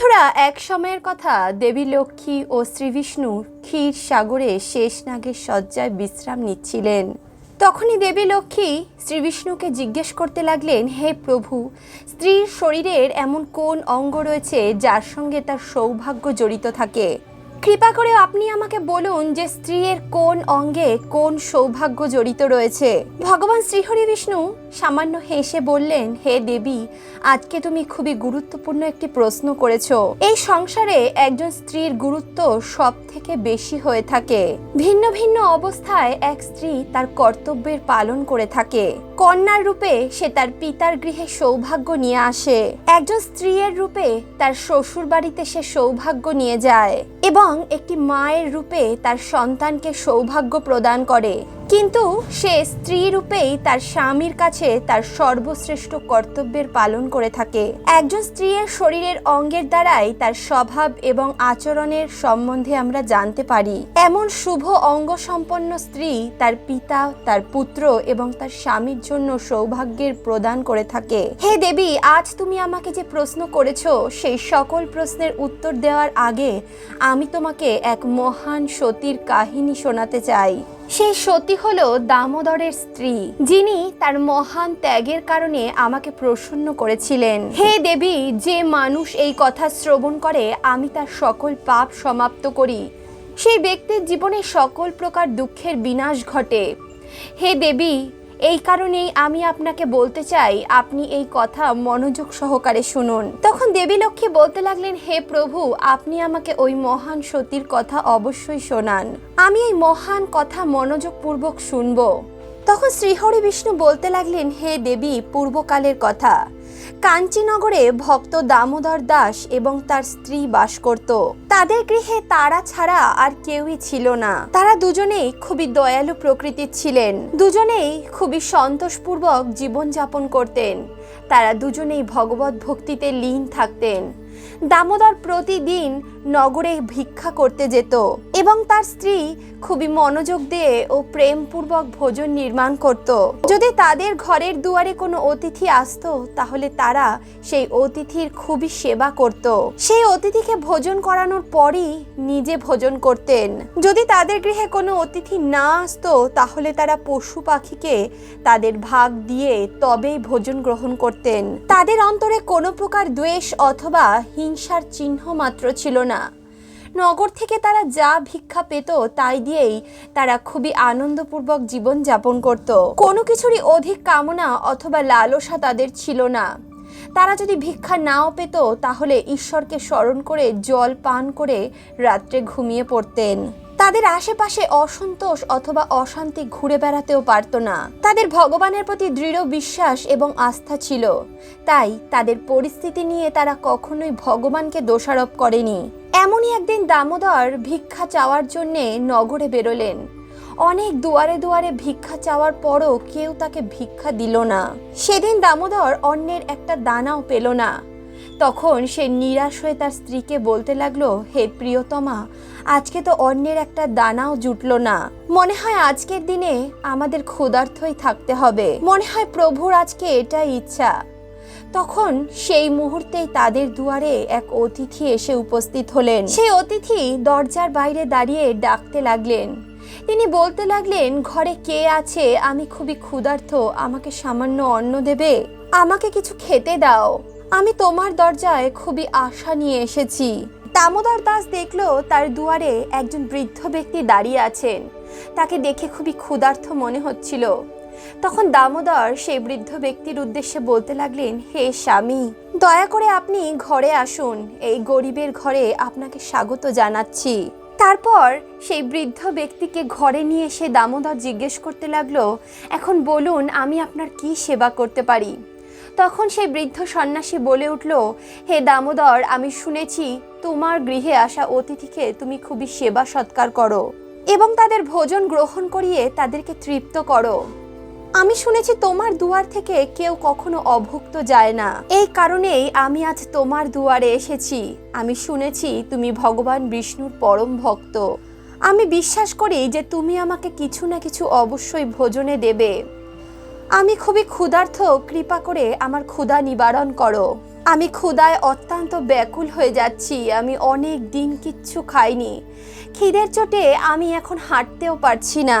বন্ধুরা, এক সময়ের কথা। দেবী লক্ষ্মী ও শ্রীবিষ্ণু ক্ষীর সাগরে শেষ নাগের শয্যায় বিশ্রাম নিচ্ছিলেন। তখনই দেবী লক্ষ্মী শ্রীবিষ্ণুকে জিজ্ঞেস করতে লাগলেন, হে প্রভু, স্ত্রীর শরীরের এমন কোন অঙ্গ রয়েছে যার সঙ্গে তার সৌভাগ্য জড়িত থাকে? কৃপা করে আপনি আমাকে বলুন যে স্ত্রীর কোন অঙ্গে কোন সৌভাগ্য জড়িত রয়েছে? ভগবান শ্রীহরি বিষ্ণু সামান্য হেসে বললেন, হে দেবী, আজকে তুমি খুবই গুরুত্বপূর্ণ একটি প্রশ্ন করেছ। এই সংসারে একজন স্ত্রীর গুরুত্ব সব থেকে বেশি হয়ে থাকে। ভিন্ন ভিন্ন অবস্থায় এক স্ত্রী তার কর্তব্যের পালন করে থাকে। কন্যার রূপে সে তার পিতার গৃহে সৌভাগ্য নিয়ে আসে। একজন স্ত্রীর রূপে তার শ্বশুর বাড়িতে সে সৌভাগ্য নিয়ে যায় এবং একটি মায়ের রূপে তার সন্তানকে সৌভাগ্য প্রদান করে। কিন্তু সে স্ত্রী রূপেই তার স্বামীর কাছে তার সর্বশ্রেষ্ঠ কর্তব্যের পালন করে থাকে। একজন স্ত্রীর শরীরের অঙ্গের দ্বারাই তার স্বভাব এবং আচরণের সম্বন্ধে আমরা জানতে পারি। এমন শুভ অঙ্গ সম্পন্ন স্ত্রী তার পিতা, তার পুত্র এবং তার স্বামীর জন্য সৌভাগ্যের প্রদান করে থাকে। হে দেবী, আজ তুমি আমাকে যে প্রশ্ন করেছ, সেই সকল প্রশ্নের উত্তর দেওয়ার আগে আমি তোমাকে এক মহান সতীর কাহিনী শোনাতে চাই। সেই সতী হল দামোদরের স্ত্রী, যিনি তার মহান ত্যাগের কারণে আমাকে প্রসন্ন করেছিলেন। হে দেবী, যে মানুষ এই কথা শ্রবণ করে, আমি তার সকল পাপ সমাপ্ত করি। সেই ব্যক্তির জীবনে সকল প্রকার দুঃখের বিনাশ ঘটে। হে দেবী এই কারণেই আমি আপনাকে বলতে চাই, আপনি এই কথা মনোযোগ সহকারে শুনুন। তখন দেবী লক্ষ্মী বলতে লাগলেন, হে প্রভু, আপনি আমাকে ওই মহান সতীর কথা অবশ্যই শোনান। আমি এই মহান কথা মনোযোগপূর্বক শুনব। তখন শ্রীহরি বিষ্ণু বলতে লাগলেন, হে দেবী, পূর্বকালের কথা। কাঞ্চীনগরে ভক্ত দামোদর দাস এবং তার স্ত্রী বাস করত। তাদের গৃহে তারা ছাড়া আর কেউই ছিল না। তারা দুজনেই খুবই দয়ালু প্রকৃতির ছিলেন। দুজনেই খুবই সন্তোষপূর্বক জীবনযাপন করতেন। তারা দুজনেই ভগবত ভক্তিতে লীন থাকতেন। দামোদর প্রতিদিন নগরে ভিক্ষা করতে যেত এবং তার স্ত্রী খুবই মনোযোগ দিয়ে ও প্রেমপূর্বক ভোজন নির্মাণ করত। যদি তাদের ঘরের দুয়ারে কোনো অতিথি আসতো, তাহলে তারা সেই অতিথির খুবই সেবা করত। সেই অতিথিকে ভোজন করানোর পরই নিজে ভোজন করতেন। যদি তাদের গৃহে কোনো অতিথি না আসতো, তাহলে তারা পশু পাখিকে তাদের ভাগ দিয়ে তবেই ভোজন গ্রহণ করতেন। তাদের অন্তরে কোনো প্রকার দ্বেষ অথবা হিংসার চিহ্ন মাত্র ছিল না। নগর থেকে তারা যা ভিক্ষা পেত তাই দিয়েই তারা খুবই আনন্দপূর্বক জীবন যাপন করত। কোনো কিছুরই অধিক কামনা অথবা লালসা তাদের ছিল না। তারা যদি ভিক্ষা নাও পেত, তাহলে ঈশ্বরকে স্মরণ করে জল পান করে রাত্রে ঘুমিয়ে পড়তেন। তাদের আশেপাশে অসন্তোষ অথবা অশান্তি ঘুরে বেড়াতেও পারত না। তাদের ভগবানের প্রতি দৃঢ় বিশ্বাস এবং আস্থা ছিল। তাই তাদের পরিস্থিতি নিয়ে তারা কখনোই ভগবানকে দোষারোপ করেনি। এমনই একদিন দামোদর ভিক্ষা চাওয়ার জন্যে নগরে বেরোলেন। অনেক দুয়ারে দুয়ারে ভিক্ষা চাওয়ার পরও কেউ তাকে ভিক্ষা দিল না। সেদিন দামোদর অন্যের একটা দানাও পেল না। তখন সে নিরাশ হয়ে তার স্ত্রীকে বলতে লাগল, হে প্রিয়তমা, আজকে তো অন্যের একটা দানাও জুটলো না। মনে হয় আজকের দিনে আমাদের ক্ষুধার্থই থাকতে হবে। মনে হয় প্রভুর আজকে এটাই ইচ্ছা। তখন সেই মুহূর্তেই তাদের দুয়ারে এক অতিথি এসে উপস্থিত হলেন। সেই অতিথি দরজার বাইরে দাঁড়িয়ে ডাকতে লাগলেন। তিনি বলতে লাগলেন, ঘরে কে আছে? আমি খুবই ক্ষুধার্থ আমাকে সামান্য অন্ন দেবে। আমাকে কিছু খেতে দাও। আমি তোমার দরজায় খুবই আশা নিয়ে এসেছি। দামোদর দাস দেখল তার দুয়ারে একজন বৃদ্ধ ব্যক্তি দাঁড়িয়ে আছেন। তাকে দেখে খুবই ক্ষুধার্ত মনে হচ্ছিল। তখন দামোদর সেই বৃদ্ধ ব্যক্তির উদ্দেশ্যে বলতে লাগলেন, হে স্বামী, দয়া করে আপনি ঘরে আসুন। এই গরিবের ঘরে আপনাকে স্বাগত জানাচ্ছি। তারপর সেই বৃদ্ধ ব্যক্তিকে ঘরে নিয়ে এসে দামোদর জিজ্ঞেস করতে লাগল, এখন বলুন, আমি আপনার কি সেবা করতে পারি? তখন সেই বৃদ্ধ সন্ন্যাসী বলে উঠল, হে দামোদর, আমি শুনেছি তোমার গৃহে আসা অতিথিকে তুমি খুবই সেবা সৎকার করো এবং তাদের ভোজন গ্রহণ করিয়ে তাদেরকে তৃপ্ত করো। আমি শুনেছি তোমার দুয়ার থেকে কেউ কখনো অভুক্ত যায় না। এই কারণেই আমি আজ তোমার দুয়ারে এসেছি। আমি শুনেছি তুমি ভগবান বিষ্ণুর পরম ভক্ত। আমি বিশ্বাস করি যে তুমি আমাকে কিছু না কিছু অবশ্যই ভোজনে দেবে। আমি খুবই ক্ষুধার্থ, কৃপা করে আমার ক্ষুধা নিবারণ করো। আমি ক্ষুধায় অত্যন্ত ব্যাকুল হয়ে যাচ্ছি, আমি অনেক দিন কিচ্ছু খাইনি। খিদের চোটে আমি এখন হাঁটতেও পারছি না।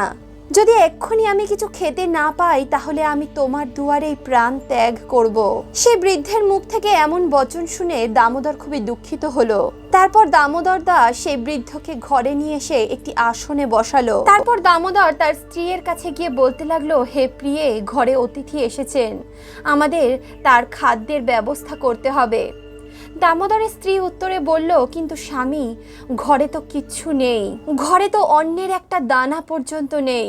যদি এক্ষুনি আমি কিছু খেতে না পাই, তাহলে আমি তোমার দুয়ারেই প্রাণ ত্যাগ করব। সে বৃদ্ধের মুখ থেকে এমন বচন শুনে দামোদর খুবই দুঃখিত হলো। তারপর দামোদর দা সেই বৃদ্ধকে ঘরে নিয়ে এসে একটি আসনে বসালো। তারপর দামোদর তার স্ত্রীর কাছে গিয়ে বলতে লাগল, হে প্রিয়ে, ঘরে অতিথি এসেছেন। আমাদের তার খাদ্যের ব্যবস্থা করতে হবে। দামোদরের স্ত্রী উত্তরে বলল, কিন্তু স্বামী, ঘরে তো কিচ্ছু নেই। ঘরে তো অন্যের একটা দানা পর্যন্ত নেই।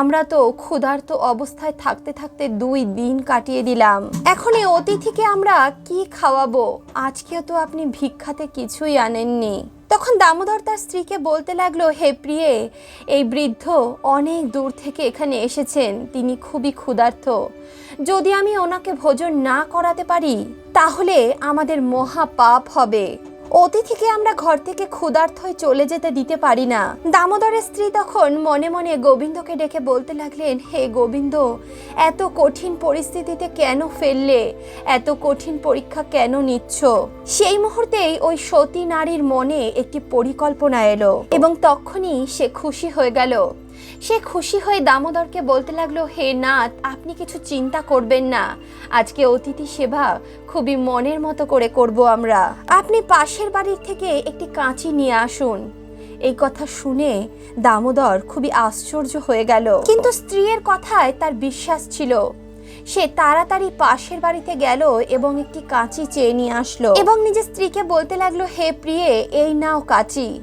আমরা তো ক্ষুধার্ত অবস্থায় থাকতে থাকতে দুই দিন কাটিয়ে দিলাম। এখন এই অতিথিকে আমরা কি খাওয়াবো? আজকেও তো আপনি ভিক্ষাতে কিছুই আনেননি। তখন দামোদর তার স্ত্রীকে বলতে লাগল, হে প্রিয়ে, এই বৃদ্ধ অনেক দূর থেকে এখানে এসেছেন। তিনি খুবই ক্ষুধার্ত। যদি আমি ওনাকে ভোজন না করাতে পারি, তাহলে আমাদের মহা পাপ হবে। অতিথিকে আমরা ঘর থেকে ক্ষুধার্ত হয়ে চলে যেতে দিতে পারি না। দামোদরের স্ত্রী তখন মনে মনে গোবিন্দকে ডেকে বলতে লাগলেন, হে গোবিন্দ, এত কঠিন পরিস্থিতিতে কেন ফেললে? এত কঠিন পরীক্ষা কেন নিচ্ছ? সেই মুহূর্তেই ওই সতী নারীর মনে একটি পরিকল্পনা এলো এবং তখনই সে খুশি হয়ে গেল। সে খুশি হয়ে দামোদরকে বলতে লাগল, হে নাথ, আপনি কিছু চিন্তা করবেন না। আজকে অতিথি সেবা খুবই মনের মতো করে করব আমরা। আপনি পাশের বাড়ির থেকে একটি কাঁচি নিয়ে আসুন। এই কথা শুনে দামোদর খুবই আশ্চর্য হয়ে গেল। কিন্তু স্ত্রীর কথায় তার বিশ্বাস ছিল। সে তাড়াতাড়ি পাশের বাড়িতে গেল এবং একটি কাঁচি চেয়ে নিয়ে আসলো। এবং নিজের স্ত্রীকে বলতে লাগল, হে প্রিয়ে, এই নাও কাঁচি।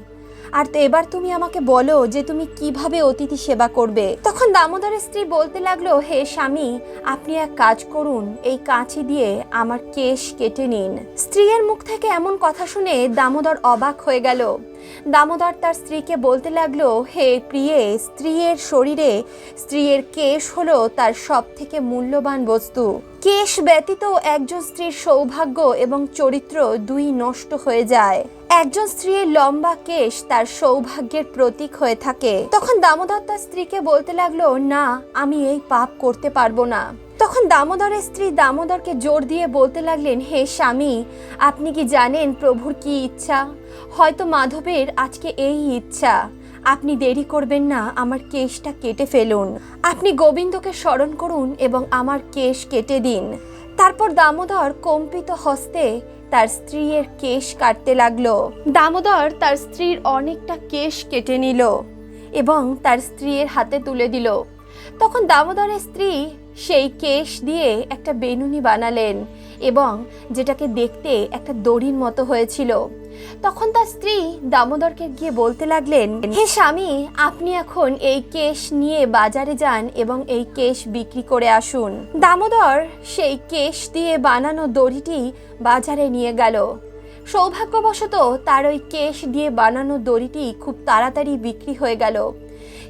আর তো এবার তুমি আমাকে বলো যে তুমি কীভাবে অতিথি সেবা করবে। তখন দামোদরের স্ত্রী বলতে লাগল, হে স্বামী, আপনি এক কাজ করুন, এই কাঁচি দিয়ে আমার কেশ কেটে নিন। স্ত্রীর মুখ থেকে এমন কথা শুনে দামোদর অবাক হয়ে গেল। দামোদর তার স্ত্রীকে বলতে লাগল, হে প্রিয়ে, স্ত্রীর শরীরে স্ত্রীর কেশ হলো তার সব থেকে মূল্যবান বস্তু। কেশ ব্যতীত একজন স্ত্রীর সৌভাগ্য এবং চরিত্র দুই নষ্ট হয়ে যায়। একজন স্ত্রীর লম্বা কেশ তার সৌভাগ্যের প্রতীক হয়ে থাকে। তখন দামোদর তার স্ত্রীকে বলতে লাগল, না, আমি এই পাপ করতে পারব না। তখন দামোদরের স্ত্রী দামোদরকে জোর দিয়ে বলতে লাগলেন, হে স্বামী, আপনি কি জানেন প্রভুর কি ইচ্ছা? হয়তো মাধবের আজকে এই ইচ্ছা। আপনি দেরি করবেন না, আমার কেশটা কেটে ফেলুন। আপনি গোবিন্দকে স্মরণ করুন এবং আমার কেশ কেটে দিন। তারপর দামোদর কম্পিত হস্তে তার স্ত্রীর কেশ কাটতে লাগল। দামোদর তার স্ত্রীর অনেকটা কেশ কেটে নিল এবং তার স্ত্রীর হাতে তুলে দিল। তখন দামোদরের স্ত্রী সেই কেশ দিয়ে একটা বেনুনি বানালেন এবং যেটাকে দেখতে একটা দড়ির মতো হয়েছিল। তখন তার স্ত্রী দামোদরকে গিয়ে বলতে লাগলেন, হে স্বামী, আপনি এখন এই কেশ নিয়ে বাজারে যান এবং এই কেশ বিক্রি করে আসুন। দামোদর সেই কেশ দিয়ে বানানো দড়িটি বাজারে নিয়ে গেল। সৌভাগ্যবশত তার ওই কেশ দিয়ে বানানো দড়িটি খুব তাড়াতাড়ি বিক্রি হয়ে গেল।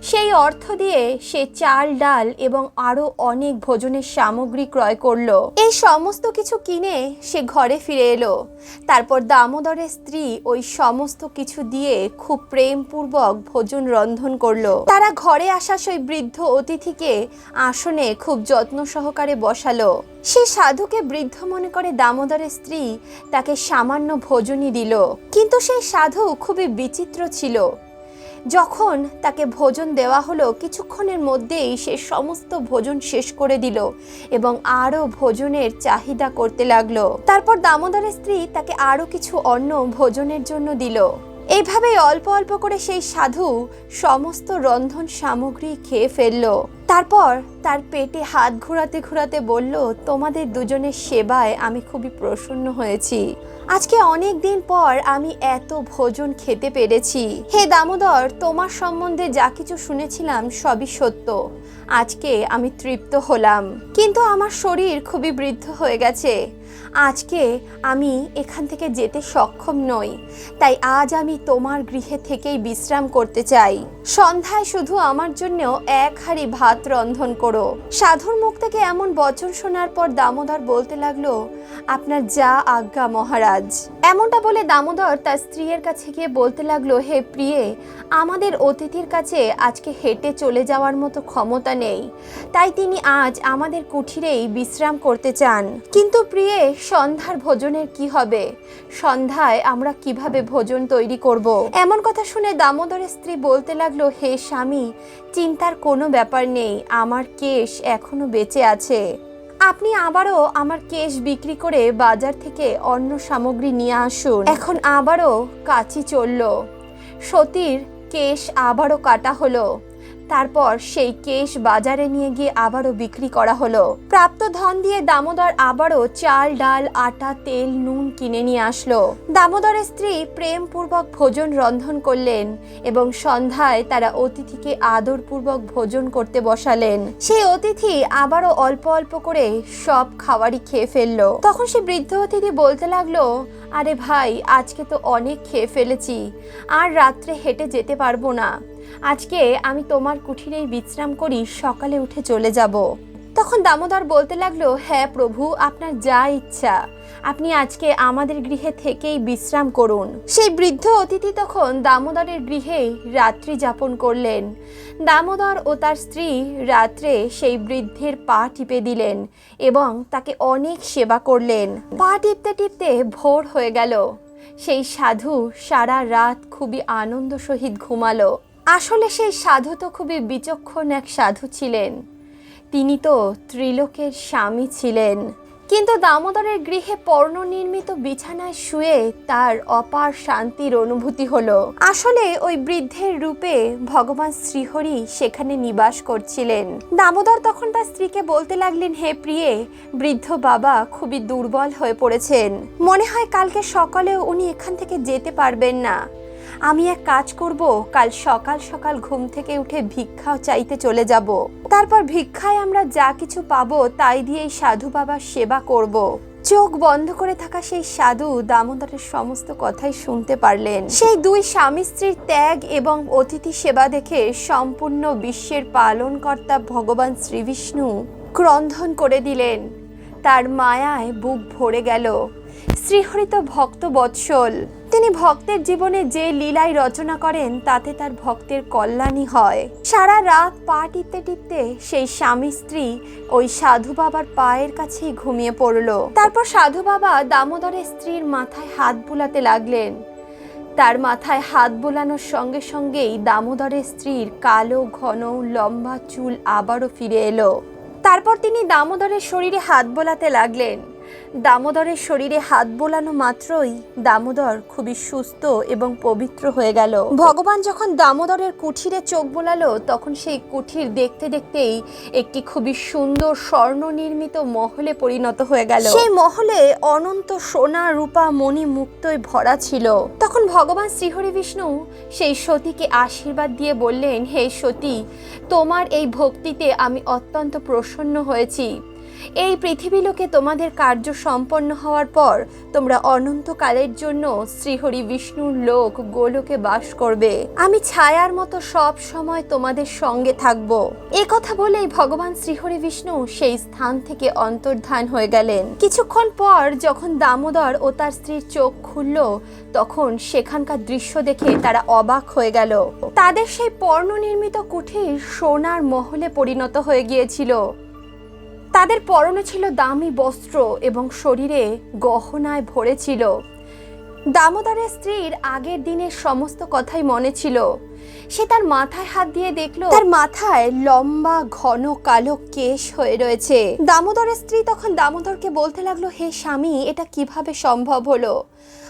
সেই অর্থ দিয়ে সে চাল, ডাল এবং আরও অনেক ভোজনের সামগ্রী ক্রয় করল। এই সমস্ত কিছু কিনে সে ঘরে ফিরে এলো। তারপর দামোদরের স্ত্রী ওই সমস্ত কিছু দিয়ে খুব প্রেমপূর্বক ভোজন রন্ধন করল। তারা ঘরে আসা সেই বৃদ্ধ অতিথিকে আসনে খুব যত্ন সহকারে বসালো। সে সাধুকে বৃদ্ধ মনে করে দামোদরের স্ত্রী তাকে সামান্য ভোজনই দিল। কিন্তু সেই সাধু খুবই বিচিত্র ছিল। যখন তাকে ভোজন দেওয়া হলো, কিছুক্ষণের মধ্যেই সে সমস্ত ভোজন শেষ করে দিল এবং আরও ভোজনের চাহিদা করতে লাগল। তারপর দামোদরের স্ত্রী তাকে আরও কিছু অন্ন ভোজনের জন্য দিল। এইভাবে অল্প অল্প করে সেই সাধু সমস্ত রন্ধন সামগ্রী খেয়ে ফেলল। তারপর তার পেটে হাত ঘোরাতে ঘোরাতে বলল, তোমাদের দুজনের সেবায় আমি খুবই প্রসন্ন হয়েছি। আজকে অনেক দিন পর আমি এত ভোজন খেতে পেরেছি। হে দামোদর, তোমার সম্বন্ধে যা কিছু শুনেছিলাম সবই সত্য। আজকে আমি তৃপ্ত হলাম। কিন্তু আমার শরীর খুবই বৃদ্ধ হয়ে গেছে। আজকে আমি এখান থেকে যেতে সক্ষম নই। তাই আজ আমি তোমার গৃহে থেকেই বিশ্রাম করতে চাই। সন্ধ্যায় শুধু আমার জন্য এক হাঁড়ি ভাত রন্ধন করো। সাধুর মুখ থেকে এমন বচন শোনার পর দামোদর বলতে লাগল, আপনার যা আজ্ঞা মহারাজ। এমনটা বলে দামোদর তার স্ত্রীর কাছে গিয়ে বলতে লাগল, হে প্রিয়ে, আমাদের অতিথির কাছে আজকে হেঁটে চলে যাওয়ার মতো ক্ষমতা নেই। তাই তিনি আজ আমাদের কুঠিরেই বিশ্রাম করতে চান। কিন্তু প্রিয়ে, সন্ধ্যার ভোজনের কি হবে? সন্ধ্যায় আমরা কীভাবে ভোজন তৈরি করব। এমন কথা শুনে দামোদরের স্ত্রী বলতে লাগল, হে স্বামী, চিন্তার কোনো ব্যাপার নেই। আমার কেশ এখনও বেঁচে আছে। আপনি আবারও আমার কেশ বিক্রি করে বাজার থেকে অন্য সামগ্রী নিয়ে আসুন। এখন আবারও কাচি চলল। সতীর কেশ আবারও কাটা হলো। তারপর সেই কেশ বাজারে নিয়ে গিয়ে আবারও বিক্রি করা হলো। প্রাপ্ত ধন দিয়ে দামোদর আবারও চাল, ডাল, আটা, তেল, নুন কিনে নিয়ে আসলো। দামোদরের স্ত্রী প্রেমপূর্বক ভোজন রন্ধন করলেন এবং সন্ধ্যায় তারা অতিথিকে আদরপূর্বক ভোজন করতে বসালেন। সেই অতিথি আবারও অল্প অল্প করে সব খাবারই খেয়ে ফেলল। তখন সে বৃদ্ধ অতিথি বলতে লাগল, আরে ভাই, আজকে তো অনেক খেয়ে ফেলেছি, আর রাত্রে হেঁটে যেতে পারব না। আজকে আমি তোমার কুঠিরেই বিশ্রাম করি, সকালে উঠে চলে যাব। তখন দামোদর বলতে লাগল হ্যাঁ প্রভু, আপনার যা ইচ্ছা। আপনি আজকে আমাদের গৃহে থেকেই বিশ্রাম করুন। সেই বৃদ্ধ অতিথি তখন দামোদরের গৃহেই রাত্রি যাপন করলেন। দামোদর ও তার স্ত্রী রাত্রে সেই বৃদ্ধের পা টিপে দিলেন এবং তাকে অনেক সেবা করলেন। পা টিপতে টিপতে ভোর হয়ে গেল। সেই সাধু সারা রাত খুবই আনন্দ সহিত ঘুমালো। আসলে সেই সাধু তো খুবই বিচক্ষণ এক সাধু ছিলেন। তিনি তো ত্রিলোকের স্বামী ছিলেন। কিন্তু দামোদরের গৃহে পর্ণনির্মিত বিছানায় শুয়ে তার অপার শান্তির অনুভূতি হলো। আসলে ওই বৃদ্ধের রূপে ভগবান শ্রীহরি সেখানে নিবাস করছিলেন। দামোদর তখন তার স্ত্রীকে বলতে লাগলেন, হে প্রিয়ে, বৃদ্ধ বাবা খুবই দুর্বল হয়ে পড়েছেন। মনে হয় কালকে সকালেও উনি এখান থেকে যেতে পারবেন না। আমি এক কাজ করব, কাল সকাল সকাল ঘুম থেকে উঠে ভিক্ষা চাইতে চলে যাব। তারপর ভিক্ষায় আমরা যা কিছু পাবো তাই দিয়ে এই সাধু বাবার সেবা করব। চোখ বন্ধ করে থাকা সেই সাধু দামোদরের সমস্ত কথাই শুনতে পারলেন। সেই দুই স্বামী স্ত্রীর ত্যাগ এবং অতিথি সেবা দেখে সম্পূর্ণ বিশ্বের পালনকর্তা ভগবান শ্রীবিষ্ণু ক্রন্ধন করে দিলেন। তার মায়ায় বুক ভরে গেল। শ্রীহরিত ভক্ত বৎসল। তিনি ভক্তের জীবনে যে লীলাই রচনা করেন, তাতে তার ভক্তের কল্যাণই হয়। সারা রাত পা টিপতে টিপতে সেই স্বামী স্ত্রী ওই সাধু বাবার পায়ের কাছেই ঘুমিয়ে পড়ল। তারপর সাধু বাবা দামোদরের স্ত্রীর মাথায় হাত বুলাতে লাগলেন। তার মাথায় হাত বোলানোর সঙ্গে সঙ্গেই দামোদরের স্ত্রীর কালো, ঘন, লম্বা চুল আবারও ফিরে এলো। তারপর তিনি দামোদরের শরীরে হাত বোলাতে লাগলেন। দামোদরের শরীরে হাত বোলানো মাত্রই দামোদর খুবই সুস্থ এবং পবিত্র হয়ে গেল। ভগবান যখন দামোদরের কুঠিরে চোখ বোলালো, তখন সেই কুঠির দেখতে দেখতেই একটি খুবই সুন্দর স্বর্ণ নির্মিত মহলে পরিণত হয়ে গেল। সেই মহলে অনন্ত সোনা, রূপা, মণি মুক্তই ভরা ছিল। তখন ভগবান শ্রীহরি বিষ্ণু সেই সতীকে আশীর্বাদ দিয়ে বললেন, হে সতী, তোমার এই ভক্তিতে আমি অত্যন্ত প্রসন্ন হয়েছি। এই পৃথিবীলোকে তোমাদের কার্য সম্পন্ন হওয়ার পর তোমরা অনন্তকালের জন্য শ্রীহরি বিষ্ণুর লোক গোলোকে বাস করবে। আমি ছায়ার মতো সব সময় তোমাদের সঙ্গে থাকব। এ কথা বলেই ভগবান শ্রীহরি বিষ্ণু সেই স্থান থেকে অন্তর্ধান হয়ে গেলেন। কিছুক্ষণ পর যখন দামোদর ও তার স্ত্রীর চোখ খুলল, তখন সেখানকার দৃশ্য দেখে তারা অবাক হয়ে গেল। তাদের সেই পর্ণ নির্মিত কুঠির সোনার মহলে পরিণত হয়ে গিয়েছিল। তাদের পরনে ছিল দামি বস্ত্র এবং শরীরে গহনায় ভরে ছিল। দামোদরের স্ত্রীর আগের দিনের সমস্ত কথাই মনে ছিল। সে তার মাথায় হাত দিয়ে দেখল, তার মাথায় লম্বা, ঘন, কালো কেশ হয়ে রয়েছে। দামোদরের স্ত্রী তখন দামোদরকে বলতে লাগল, হে স্বামী, এটা কীভাবে সম্ভব হলো?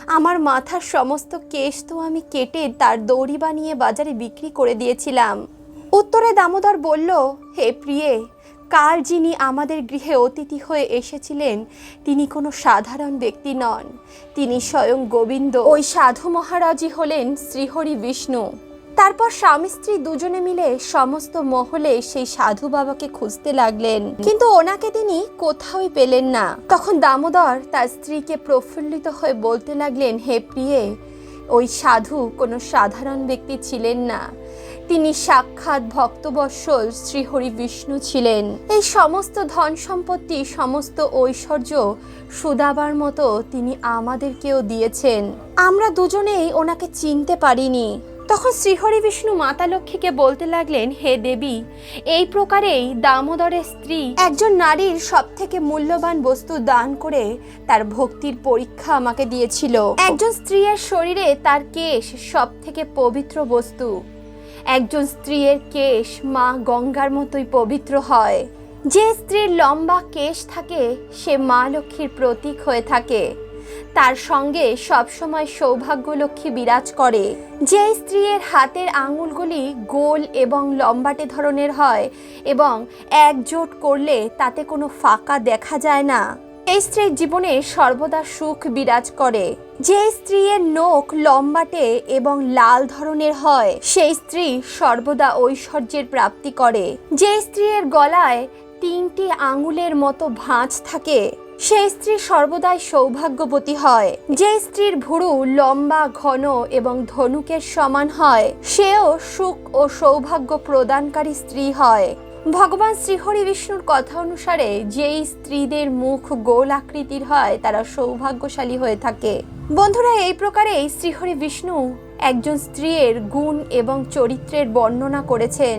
আমার মাথার সমস্ত কেশ তো আমি কেটে তার দড়ি বানিয়ে বাজারে বিক্রি করে দিয়েছিলাম। উত্তরে দামোদর বলল, হে প্রিয়ে কাল যিনি আমাদের গৃহে অতিথি হয়ে এসেছিলেন, তিনি কোনো সাধারণ ব্যক্তি নন। তিনি স্বয়ং গোবিন্দ। ওই সাধু মহারাজই হলেন শ্রীহরি বিষ্ণু। তারপর স্বামী স্ত্রী দুজনে মিলে সমস্ত মহলে সেই সাধু বাবাকে খুঁজতে লাগলেন। কিন্তু ওনাকে তিনি কোথাওই পেলেন না। তখন দামোদর তার স্ত্রীকে প্রফুল্লিত হয়ে বলতে লাগলেন, হে প্রিয়ে, ওই সাধু কোনো সাধারণ ব্যক্তি ছিলেন না। তিনি সাক্ষাৎ ভক্তবৎসল শ্রীহরি বিষ্ণু ছিলেন। এই সমস্ত ধন সম্পত্তি, সমস্ত ঐশ্বর্য সুদাবার মতো তিনি আমাদেরকেও দিয়েছেন। আমরা দুজনেই ওনাকে চিনতে পারিনি। তখন শ্রীহরি বিষ্ণু মাতা লক্ষ্মীকে বলতে লাগলেন, হে দেবী, এই প্রকারেই দামোদরের স্ত্রী একজন নারীর সব থেকে মূল্যবান বস্তু দান করে তার ভক্তির পরীক্ষা আমাকে দিয়েছিল। একজন স্ত্রীর শরীরে তার কেশ সব থেকে পবিত্র বস্তু। একজন স্ত্রীর কেশ মা গঙ্গার মতোই পবিত্র হয়। যে স্ত্রীর লম্বা কেশ থাকে, সে মা লক্ষ্মীর প্রতীক হয়ে থাকে। তার সঙ্গে সবসময় সৌভাগ্য লক্ষ্মী বিরাজ করে। যে স্ত্রীর হাতের আঙুলগুলি গোল এবং লম্বাটে ধরনের হয় এবং একজোট করলে তাতে কোনো ফাঁকা দেখা যায় না। এই স্ত্রীর জীবনে সর্বদা সুখ বিরাজ করে। যে স্ত্রীর নখ লম্বাটে এবং লাল ধরনের হয়, সেই স্ত্রী সর্বদা ঐশ্বর্যের প্রাপ্তি করে। যে স্ত্রীর গলায় তিনটি আঙুলের মতো ভাঁজ থাকে, সেই স্ত্রী সর্বদাই সৌভাগ্যবতী হয়। যে স্ত্রীর ভুরু লম্বা, ঘন এবং ধনুকের সমান হয়, সেও সুখ ও সৌভাগ্য প্রদানকারী স্ত্রী হয়। ভগবান শ্রীহরি বিষ্ণুর কথা অনুসারে যেই স্ত্রীদের মুখ গোল আকৃতির হয়, তারা সৌভাগ্যশালী হয়ে থাকে। বন্ধুরা, এই প্রকারেই শ্রীহরি বিষ্ণু একজন স্ত্রীর গুণ এবং চরিত্রের বর্ণনা করেছেন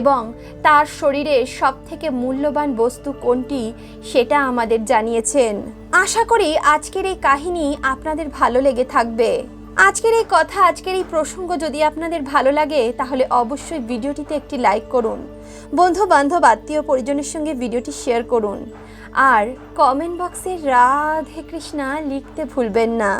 এবং তার শরীরে সব থেকে মূল্যবান বস্তু কোনটি সেটা আমাদের জানিয়েছেন। আশা করি আজকের এই কাহিনী আপনাদের ভালো লেগে থাকবে। আজকের এই কথা, আজকের এই প্রসঙ্গ যদি আপনাদের ভালো লাগে, তাহলে অবশ্যই ভিডিওটিতে একটি লাইক করুন। বন্ধু বান্ধব আত্মীয় পরিজনের সঙ্গে ভিডিওটি শেয়ার করুন। আর কমেন্ট বক্সে রাধে কৃষ্ণা লিখতে ভুলবেন না।